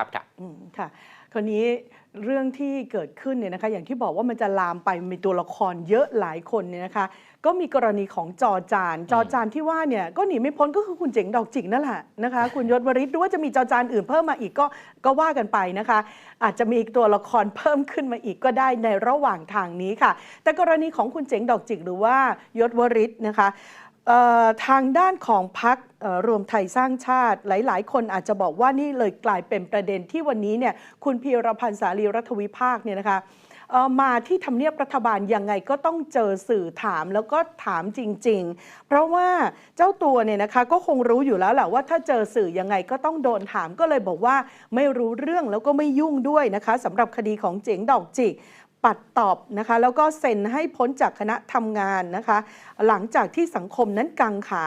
ครับจ้ะอืมค่ะคราวนี้เรื่องที่เกิดขึ้นเนี่ยนะคะอย่างที่บอกว่ามันจะลามไปมีตัวละครเยอะหลายคนเนี่ยนะคะ ก็มีกรณีของจอจานจอจานที่ว่าเนี่ยก็หนีไม่พ้นก็คือคุณเจ๋งดอกจิกนั่นแหละนะคะคุณยศวริศหรือว่าจะมีจอจานอื่นเพิ่มมาอีกก็ก็ว่ากันไปนะคะ อาจจะมีตัวละครเพิ่มขึ้นมาอีกก็ได้ในระหว่างทางนี้ค่ะ แต่กรณีของคุณเจ๋งดอกจิกหรือว่ายศวริศนะคะเอ่อ ทางด้านของพักรวมไทยสร้างชาติ หลาย ๆ คนอาจจะบอกว่านี่เลยกลายเป็นประเด็นที่วันนี้เนี่ยคุณพีรพันธ์สารีรัฐวิภาคเนี่ยนะคะมาที่ทำเนียบรัฐบาลยังไงก็ต้องเจอสื่อถามแล้วก็ถามจริง ๆ เพราะว่าเจ้าตัวเนี่ยนะคะก็คงรู้อยู่แล้วแหละว่าถ้าเจอสื่อยังไงก็ต้องโดนถามก็เลยบอกว่าไม่รู้เรื่องแล้วก็ไม่ยุ่งด้วยนะคะสำหรับคดีของเจ๋งดอกจิก ปัดตอบนะคะ แล้วก็เซ็นให้พ้นจากคณะทำงานนะคะ หลังจากที่สังคมนั้นกังขา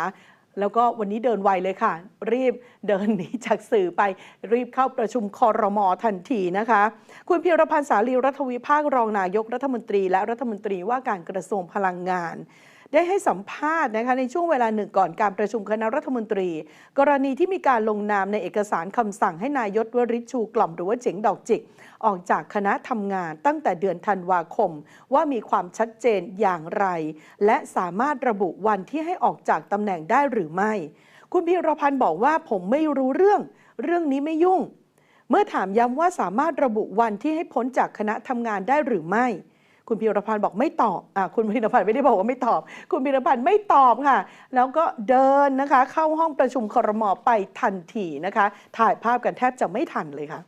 แล้วก็วันนี้เดินไวเลยค่ะ รีบเดินหนีจากสื่อไปรีบเข้าประชุมคอรมอทันทีนะคะ คุณพีรพันธ์สาลีรัฐวิภาครองนายกรัฐมนตรี และรัฐมนตรีว่าการกระทรวงพลังงาน ได้ให้สัมภาษณ์นะคะในช่วงเวลาหนึ่งก่อนการประชุมคณะรัฐมนตรี กรณีที่มีการลงนามในเอกสารคำสั่งให้นายศวริชชูกล่อมหรือว่าเจ๋งดอกจิก ออกจากคณะทำงานตั้งแต่เดือนธันวาคม ว่ามีความชัดเจนอย่างไร และสามารถระบุวันที่ให้ออกจากตำแหน่งได้หรือไม่ คุณพีรพันธ์บอกว่าผมไม่รู้เรื่อง เรื่องนี้ไม่ยุ่ง เมื่อถามย้ำว่าสามารถระบุวันที่ให้พ้นจากคณะทำงานได้หรือไม่ คุณพีรพันธ์บอกไม่ตอบอะคุณพีรพันธ์ไม่ได้บอกว่าไม่ตอบ คุณพีรพันธ์ไม่ตอบค่ะ แล้วก็เดินนะคะ เข้าห้องประชุมครมไปทันทีนะคะ ถ่ายภาพกันแทบจะไม่ทันเลยค่ะ